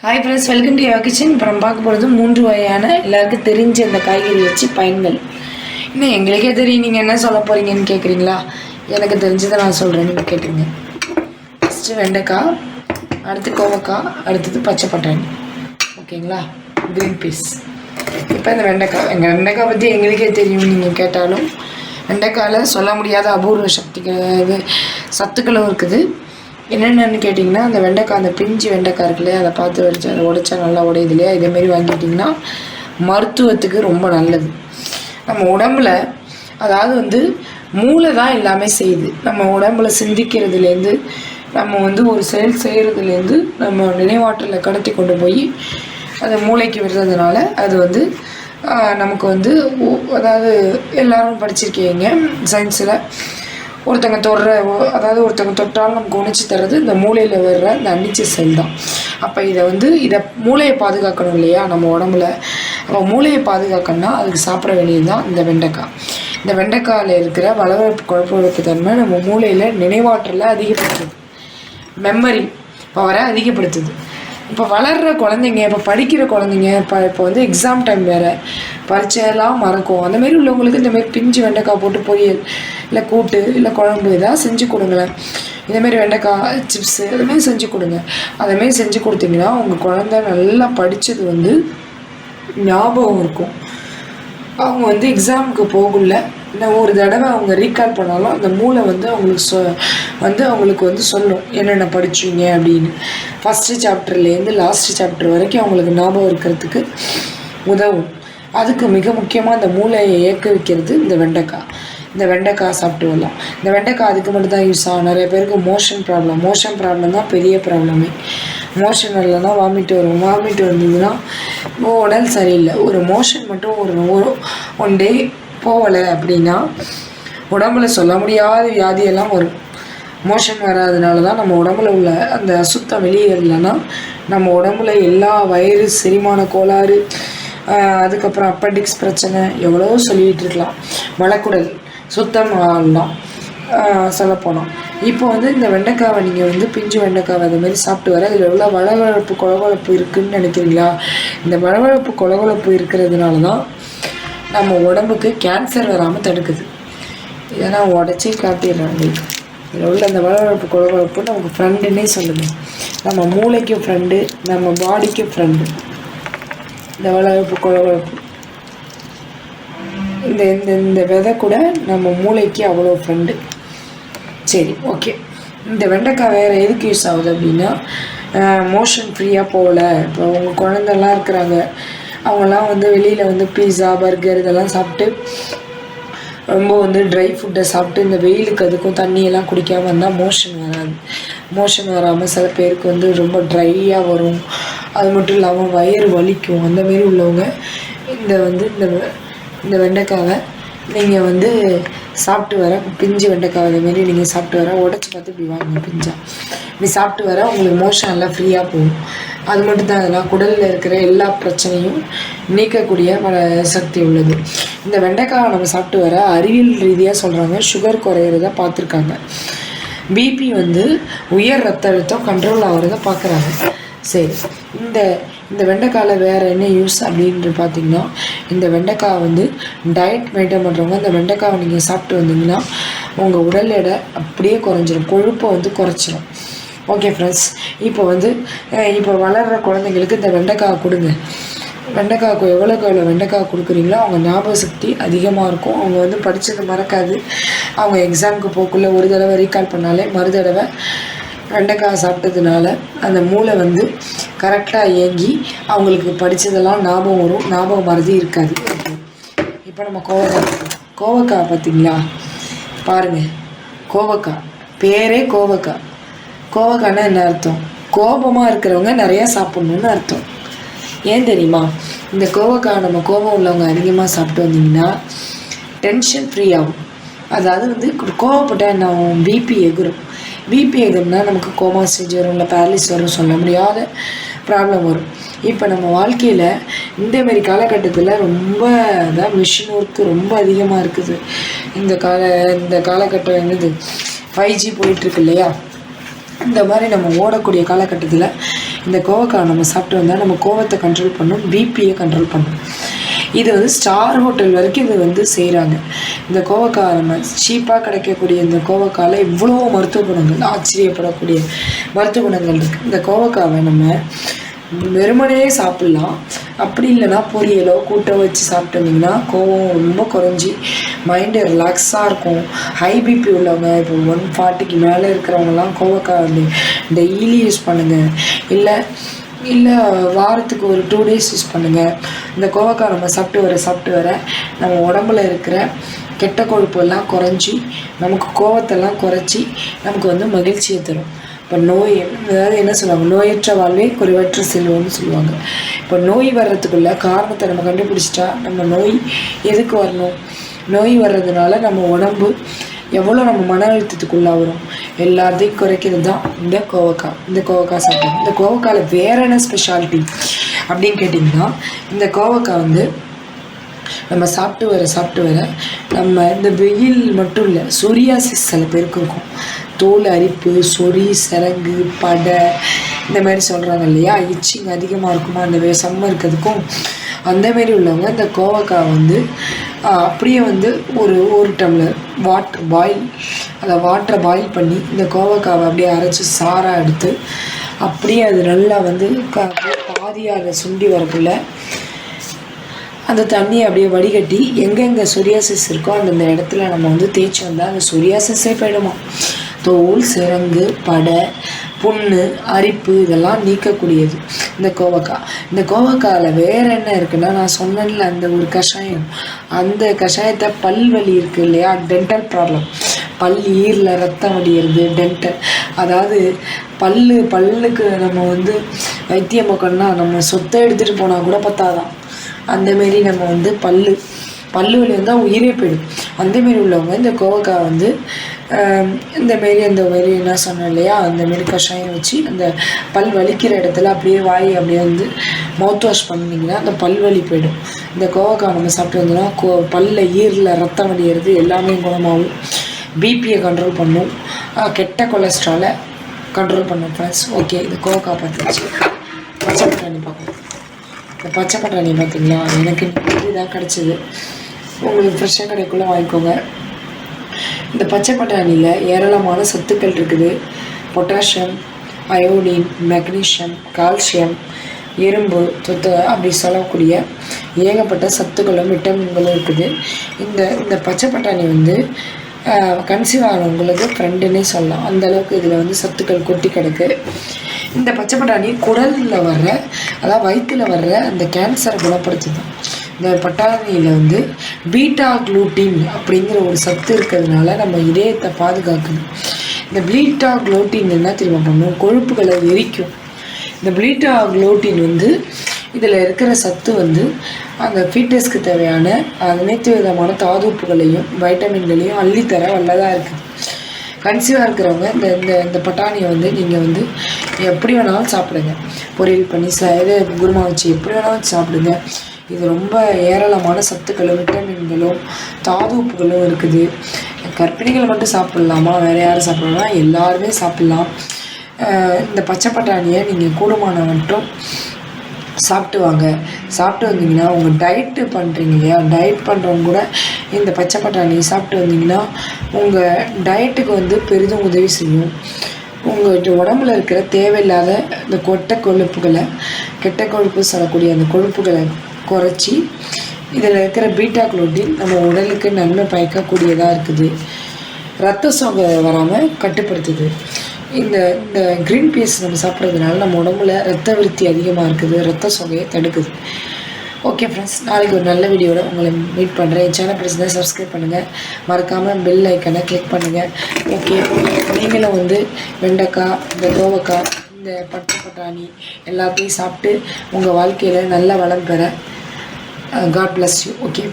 Hi friends welcome to Yoga kitchen இப்போ நம்ம பார்க்க போகிறது மூன்று வகையான எல்லாருக்கும் தெரிஞ்ச அந்த காய்கறி வச்சு பயன்கள். இன்னும் எங்களுக்கே தெரியும் நீங்கள் என்ன சொல்ல போகிறீங்கன்னு கேட்குறீங்களா எனக்கு தெரிஞ்சதை நான் சொல்கிறேன்னு நீங்கள் கேட்டுங்க ஃபஸ்ட்டு வெண்டைக்காய் அடுத்து கோவக்காய் அடுத்தது பச்சை பட்டாணி. ஓகேங்களா? க்ரீன் பீஸ் இப்போ இந்த வெண்டைக்காய் எங்கள் வெண்டைக்காய் பற்றி எங்களுக்கே தெரியும் நீங்கள் கேட்டாலும். வெண்டைக்காயில் சொல்ல முடியாத அபூர்வ சக்திகள் இது சத்துக்களும் இருக்குது. என்னென்னு கேட்டிங்கன்னா அந்த வெண்டைக்காய் அந்த பிஞ்சு வெண்டைக்காய் இருக்கு இல்லையா அதை பார்த்து வரைச்சா அதை உடைச்சா நல்லா உடையுது இல்லையா? இதேமாரி வாங்கிட்டிங்கன்னா மருத்துவத்துக்கு ரொம்ப நல்லது. நம்ம உடம்புல அதாவது வந்து மூளை தான் எல்லாமே செய்யுது. நம்ம உடம்புல சிந்திக்கிறதுலேருந்து நம்ம வந்து ஒரு செயல் செய்கிறதுலேருந்து நம்ம நினைவாற்றலை கடத்தி கொண்டு போய் அது மூளைக்கு விடுறதுனால அது வந்து நமக்கு வந்து அதாவது எல்லாரும் படிச்சிருக்கீங்க சயின்ஸில். ஒருத்தங்க தொடுற அதாவது ஒருத்தங்க தொட்டால் நமக்கு உணர்ச்சி தர்றது இந்த மூளையில் வர்ற இந்த அன்னிச்சு செல் தான். அப்போ இதை வந்து இதை மூளையை பாதுகாக்கணும் இல்லையா? நம்ம உடம்புல. அப்போ மூளையை பாதுகாக்கணும்னா அதுக்கு சாப்பிட வேண்டியது தான் இந்த வெண்டைக்காய். இந்த வெண்டைக்காயில் இருக்கிற வளவரப்பு குழப்பழப்பு தன்மை நம்ம மூளையில் நினைவாற்றலை அதிகப்படுத்துது. மெமரி பவரை அதிகப்படுத்துது. இப்போ வளர்கிற குழந்தைங்க இப்போ படிக்கிற குழந்தைங்க இப்போ இப்போ வந்து எக்ஸாம் டைம் வேறு. பரீட்சையெல்லாம் மறக்கும். அந்தமாரி உள்ளவங்களுக்கு இந்த மாதிரி பிஞ்சு வெண்டைக்காய் போட்டு பொரியல் இல்லை கூட்டு இல்லை குழம்பு இதாக செஞ்சு கொடுங்களேன். இதேமாரி வெண்டைக்காய் சிப்ஸு அதுமாரி செஞ்சு கொடுங்க. அதேமாரி செஞ்சு கொடுத்தீங்கன்னா உங்கள் குழந்த நல்லா படித்தது வந்து ஞாபகம் இருக்கும். அவங்க வந்து எக்ஸாமுக்கு போகல. நான் ஒரு தடவை அவங்க ரீகால் பண்ணாலும் அந்த மூளை வந்து அவங்களுக்கு சொ வந்து அவங்களுக்கு வந்து சொல்லும் என்னென்ன படிச்சீங்க? அப்படின்னு. ஃபஸ்ட்டு சாப்டர்லேருந்து லாஸ்ட் சாப்டர் வரைக்கும் அவங்களுக்கு ஞாபகம் இருக்கிறதுக்கு உதவும். அதுக்கு மிக முக்கியமாக அந்த மூளையை இயக்க வைக்கிறது இந்த வெண்டைக்காய். இந்த வெண்டைக்காய் சாப்பிட்டு வரலாம் இந்த வெண்டைக்காய் அதுக்கு மட்டும் தான் யூஸ் ஆகும். நிறைய பேருக்கு மோஷன் ப்ராப்ளம் மோஷன் ப்ராப்ளம் தான் பெரிய ப்ராப்ளமே மோஷன் இல்லைன்னா வாமிட் வரும். வாமிட் வந்ததுன்னா உடல் சரியில்லை. ஒரு மோஷன் மட்டும் ஒரு ஒரு ஒன் டே போகலை அப்படின்னா உடம்புல சொல்ல முடியாத வியாதியெல்லாம் வரும். மோஷன் வராதனால தான் நம்ம உடம்புல உள்ள அந்த அசுத்தம் வெளியேறலைன்னா நம்ம உடம்புல எல்லா வயிறு செரிமான கோளாறு அதுக்கப்புறம் அப்பண்டிக்ஸ் பிரச்சனை எவ்வளோ சொல்லிகிட்டு இருக்கலாம். மலக்குடல் சுத்தமாக ஆகலாம் சொல்லப்போனோம். இப்போ வந்து இந்த வெண்டைக்காவை நீங்கள் வந்து பிஞ்சு வெண்டைக்காவை அது மாதிரி சாப்பிட்டு வர இதில் உள்ள வளவளப்பு கொலகொலப்பு இருக்குதுன்னு நினைக்கிறீங்களா? இந்த வளவளப்பு கொலகொலப்பு இருக்கிறதுனால தான் நம்ம உடம்புக்கு கேன்சர் வராமல் தடுக்குது. இதை நான் உடச்சி காட்டிடுறேன் உங்களுக்கு இதில் உள்ள அந்த வளவளப்பு கொலகொலப்பு நமக்கு ஃப்ரெண்டுன்னே சொல்லுது. நம்ம மூளைக்கும் ஃப்ரெண்டு நம்ம பாடிக்கும் ஃப்ரெண்டு இந்த வளவளப்பு கொலகொலப்பு. இந்த இந்த இந்த விதை கூட நம்ம மூளைக்கு அவ்வளோ ஃப்ரெண்டு சரி ஓகே இந்த வெண்டைக்காய் வேறு எதுக்கு யூஸ் ஆகுது அப்படின்னா மோஷன் ஃப்ரீயாக போகல. இப்போ அவங்க குழந்தெல்லாம் இருக்கிறாங்க. அவங்கெல்லாம் வந்து வெளியில் வந்து பீஸா பர்கர் இதெல்லாம் சாப்பிட்டு ரொம்ப வந்து ட்ரை ஃபுட்டை சாப்பிட்டு இந்த வெயிலுக்கு அதுக்கும் தண்ணியெல்லாம் குடிக்காமல் இருந்தால் மோஷன் வராது. மோஷன் வராமல் சில பேருக்கு வந்து ரொம்ப ட்ரையாக வரும். அது மட்டும் இல்லாமல் வயிறு வலிக்கும். அந்தமாரி உள்ளவங்க இந்த வந்து இந்த இந்த வெண்டைக்காவை நீங்கள் வந்து சாப்பிட்டு வர பிஞ்சு வெண்டைக்காய் அதே மாதிரி நீங்கள் சாப்பிட்டு வர உடச்சி பார்த்து இப்படி வாங்க பிஞ்சா. இப்படி சாப்பிட்டு வர உங்களுக்கு மோஷன் எல்லாம் ஃப்ரீயாக போகும். அது மட்டும் தான் அதெல்லாம் குடலில் இருக்கிற எல்லா பிரச்சனையும் நீக்கக்கூடிய பல சக்தி உள்ளது. இந்த வெண்டைக்காவை நம்ம சாப்பிட்டு வர அறிவியல் ரீதியாக சொல்கிறாங்க சுகர் குறையிறத பார்த்துருக்காங்க. பிபி வந்து உயர் ரத்த அழுத்தம் கண்ட்ரோல் ஆகிறத பார்க்குறாங்க. சரி. இந்த இந்த வெண்டைக்காயில் வேறு என்ன யூஸ் அப்படின்ட்டு பார்த்தீங்கன்னா இந்த வெண்டைக்காய் வந்து டயட் மெயின்டைன் பண்ணுறவங்க இந்த வெண்டைக்காவை நீங்கள் சாப்பிட்டு வந்தீங்கன்னா உங்கள் உடல் எடை அப்படியே குறைஞ்சிரும். கொழுப்பை வந்து குறைச்சிரும். ஓகே ஃப்ரெண்ட்ஸ் இப்போ வந்து இப்போ வளர்கிற குழந்தைங்களுக்கு இந்த வெண்டைக்காய் கொடுங்க. வெண்டைக்காய்க்கு எவ்வளோக்கு எவ்வளோ வெண்டைக்காய் கொடுக்குறீங்களோ அவங்க ஞாபக சக்தி அதிகமாக இருக்கும். அவங்க வந்து படித்தது மறக்காது. அவங்க எக்ஸாமுக்கு போக்குள்ள ஒரு தடவை ரீகால் பண்ணாலே மறு தடவை வெண்டைக்காய் சாப்பிட்டதுனால அந்த மூளை வந்து கரெக்டாக இயங்கி அவங்களுக்கு படித்ததெல்லாம் ஞாபகம் வரும். ஞாபகம் மறதி இருக்காது. இப்போ நம்ம கோவக்காய் கோவக்காய் பார்த்தீங்களா? பாருங்கள் கோவக்காய். பேரே கோவக்காய். கோவக்காய்னா என்ன அர்த்தம்? கோபமாக இருக்கிறவங்க நிறையா சாப்பிட்ணுன்னு அர்த்தம். ஏன் தெரியுமா? இந்த கோவக்காய் நம்ம கோபம் உள்ளவங்க அதிகமாக சாப்பிட்டு வந்தீங்கன்னா டென்ஷன் ஃப்ரீ ஆகும். அதாவது வந்து கோவப்பட்டால் என்ன ஆகும்? பிபி எகுரும். பிபி எகும்னா நமக்கு கோமா ஸ்டேஜ் வரும் இல்லை பேரலிஸ் வரும் சொல்ல முடியாத ப்ராப்ளம் வரும். இப்போ நம்ம வாழ்க்கையில் இந்தமாரி காலகட்டத்தில் ரொம்ப அதான் மிஷின் ஒர்க்கு ரொம்ப அதிகமாக இருக்குது. இந்த கால இந்த காலகட்டம் என்னது? ஃபைவ் ஜி போயிட்டுருக்கு இல்லையா? இந்த மாதிரி நம்ம ஓடக்கூடிய காலகட்டத்தில் இந்த கோவக்காய் நம்ம சாப்பிட்டு வந்தால் நம்ம கோவத்தை கண்ட்ரோல் பண்ணும் பிபியை கண்ட்ரோல் பண்ணும். இது வந்து ஸ்டார் ஹோட்டல் வரைக்கும் இது வந்து செய்கிறாங்க இந்த கோவக்காய் நம்ம சீப்பாக கிடைக்கக்கூடிய இந்த கோவக்காயில் இவ்வளோ மருத்துவ குணங்கள் ஆச்சரியப்படக்கூடிய மருத்துவ குணங்கள் இருக்குது இந்த கோவக்காவை நம்ம வெறுமனே சாப்பிட்லாம். அப்படி இல்லைன்னா பொரியலோ கூட்டோ வச்சு சாப்பிட்டு கோவம் ரொம்ப குறைஞ்சி மைண்டு ரிலாக்ஸாக இருக்கும். ஹை பிபி உள்ளவங்க இப்போ ஒன் ஃபார்ட்டிக்கு மேலே இருக்கிறவங்கலாம் கோவக்காய் வந்து டெய்லி யூஸ் பண்ணுங்கள் இல்லை இல்லை வாரத்துக்கு ஒரு டூ டேஸ் யூஸ் பண்ணுங்கள் இந்த கோவக்காய் நம்ம சாப்பிட்டு வர சாப்பிட்டு வர நம்ம உடம்புல இருக்கிற கெட்ட கொழுப்பு எல்லாம் குறைஞ்சி நமக்கு கோவத்தெல்லாம் குறைச்சி நமக்கு வந்து மகிழ்ச்சியை தரும். இப்போ நோய் அதாவது என்ன சொல்லுவாங்க? நோயற்ற வாழ்வே குறைவற்ற செல்வம்னு சொல்லுவாங்க. இப்போ நோய் வர்றதுக்குள்ள காரணத்தை நம்ம கண்டுபிடிச்சிட்டா நம்ம நோய் எதுக்கு வரணும்? நோய் வர்றதுனால நம்ம உடம்பு எவ்வளோ நம்ம மன அழுத்தத்துக்குள்ளாகிறோம்? எல்லாத்தையும் குறைக்கிறது தான் இந்த கோவக்காய். இந்த கோவக்காய் சாப்பிடும் இந்த கோவக்காயில் வேற என்ன ஸ்பெஷாலிட்டி அப்படின்னு கேட்டிங்கன்னா இந்த கோவக்காய் வந்து நம்ம சாப்பிட்டு வர சாப்பிட்டு வர நம்ம இந்த வெயில் மட்டும் இல்லை சொரியாசிஸ் சில பேருக்கு இருக்கும். தோல் அரிப்பு சொறி சரங்கு படை இந்த மாதிரி சொல்கிறாங்க இல்லையா? இச்சிங் அதிகமாக இருக்குமா? அந்த வே இருக்கிறதுக்கும் அந்தமாரி அந்த மாரி உள்ளவங்க இந்த கோவக்காய் வந்து அப்படியே வந்து ஒரு ஒரு டம்ளர் வாட்டர் பாயில் அதை வாட்டரை பாயில் பண்ணி இந்த கோவக்காவை அப்படியே அரைச்சி சாராக எடுத்து அப்படியே அது நல்லா வந்து க சுண்டி வரக்குள்ள அந்த தண்ணியை அப்படியே வடிகட்டி எங்கெங்கே சொரியாசிஸ் இருக்கோ அந்தந்த இடத்துல நம்ம வந்து தேய்ச்சி வந்தால் அந்த சொரியாசிஸே போயிடுமா? தோல் சிறங்கு படை புண்ணு அரிப்பு இதெல்லாம் நீக்கக்கூடியது. இந்த கோவக்காய் இந்த கோவக்காயில் வேறு என்ன இருக்குன்னா நான் சொன்னேன்ல அந்த ஒரு கஷாயம். அந்த கஷாயத்தை பல் வலி இருக்கு இல்லையா? டென்டல் ப்ராப்ளம் பல் ஈரில் ரத்தம் வடிகிறது டென்டல் அதாவது பல்லு பல்லுக்கு நம்ம வந்து வைத்திய மக்கள்னா நம்ம சொத்தை எடுத்துகிட்டு போனால் கூட பத்தாதான் அந்தமாரி நம்ம வந்து பல்லு பல்லு வலி வந்தால் உயிரே போயிடும். அந்தமாரி உள்ளவங்க இந்த கோவக்காய் வந்து இந்தமாரி இந்த மாரி அந்த வரி என்ன சொன்னேன் இல்லையா? அந்த மாரி கஷாயம் வச்சு அந்த பல் வலிக்கிற இடத்துல அப்படியே வாய் அப்படியே வந்து மவுத் வாஷ் பண்ணிங்கன்னா அந்த பல் வலி போயிடும். இந்த கோவக்காய் நம்ம சாப்பிட்டு வந்தோம்னா கோ பல்ல ஈரில் ரத்தம் வடிகிறது எல்லாமே குணமாகும். பிபியை கண்ட்ரோல் பண்ணும். கெட்ட கொலஸ்ட்ராலை கண்ட்ரோல் பண்ணும் ஃப்ரெண்ட்ஸ் ஓகே இந்த கோவக்காய் பார்த்துச்சு. பட்டாணி பார்க்கலாம் இந்த பச்சை பட்டாணி பார்த்தீங்களா? எனக்கு இதாக கிடச்சிது. உங்களுக்கு ஃப்ரெஷ்ஷாக கடைக்குள்ளே வாங்கிக்கோங்க. இந்த பச்சை பட்டாணியில் ஏராளமான சத்துக்கள் இருக்குது. பொட்டாசியம் அயோடின் மெக்னீஷியம் கால்சியம் இரும்பு தொத்து அப்படி சொல்லக்கூடிய ஏகப்பட்ட சத்துக்களும் விட்டமின்களும் இருக்குது. இந்த இந்த பச்சை பட்டாணி வந்து கன்சீவ் ஆனவங்களுக்கு ஃப்ரெண்டுன்னே சொல்லலாம். அந்தளவுக்கு இதில் வந்து சத்துக்கள் கொட்டி கிடக்கு. இந்த பச்சை பட்டாணி குடலில் வர்ற அதாவது வயிற்றில் வர்ற அந்த கேன்சரை குணப்படுத்துது. இந்த பட்டாணியில் வந்து பீட்டா குளூட்டின் அப்படிங்கிற ஒரு சத்து இருக்கிறதுனால நம்ம இதயத்தை பாதுகாக்குது. இந்த பீட்டா குளோட்டின் என்ன தெரியுமா பண்ணும்? கொழுப்புகளை எரிக்கும். இந்த பீட்டா குளோட்டின் வந்து இதில் இருக்கிற சத்து வந்து அந்த ஃபிட்னஸ்க்கு தேவையான அனைத்து விதமான தாதுப்புகளையும் வைட்டமின்களையும் அள்ளித்தர வல்லதாக இருக்குது. கன்சீவாக இருக்கிறவங்க இந்த இந்த இந்த பட்டாணியை வந்து நீங்கள் வந்து எப்படி வேணாலும் சாப்பிடுங்க. பொரியல் பண்ணி ச இது குருமா வச்சு எப்படி வேணாலும் சாப்பிடுங்க. இது ரொம்ப ஏராளமான சத்துக்களும் விட்டமின்களும் தாதுப்புகளும் இருக்குது. கர்ப்பிணிகள் மட்டும் சாப்பிட்லாமா? வேறு யாரும் சாப்பிடலாம்? எல்லாருமே சாப்பிட்லாம். இந்த பச்சை பட்டாணியை நீங்கள் கூடுமான மட்டும் சாப்பிட்டு வாங்க. சாப்பிட்டு வந்தீங்கன்னா உங்கள் டயட்டு பண்ணுறீங்க இல்லையா? டயட் பண்ணுறவங்க கூட இந்த பச்சை பட்டாணி சாப்பிட்டு வந்தீங்கன்னா உங்கள் டயட்டுக்கு வந்து பெரிதும் உதவி செய்யும். உங்கள் உடம்புல இருக்கிற தேவையில்லாத இந்த கொட்டை கொழுப்புகளை கெட்ட கொழுப்பு சொல்லக்கூடிய அந்த கொழுப்புகளை குறைச்சி இதில் இருக்கிற பீட்டா குளோட்டின் நம்ம உடலுக்கு நன்மை பயக்கக்கூடியதாக இருக்குது. ரத்த சோகை வராமல் கட்டுப்படுத்துது. இந்த இந்த க்ரீன் பீஸ் நம்ம சாப்பிட்றதுனால நம்ம உடம்புல ரத்த விருத்தி அதிகமாக இருக்குது ரத்த சோகையை தடுக்குது. ஓகே ஃப்ரெண்ட்ஸ் நாளைக்கு ஒரு நல்ல வீடியோட உங்களை மீட் பண்ணுறேன் என் சேனல் பிடிச்சதை சப்ஸ்கிரைப் பண்ணுங்கள் மறக்காமல் பெல் ஐக்கனை கிளிக் பண்ணுங்கள் ஓகே நீங்களும் வந்து வெண்டைக்காய் இந்த கோவக்காய் இந்த பட்டு பட்டாணி எல்லாத்தையும் சாப்பிட்டு உங்கள் வாழ்க்கையில் நல்ல வளம் பெற காட் பிளஸ் யூ ஓகே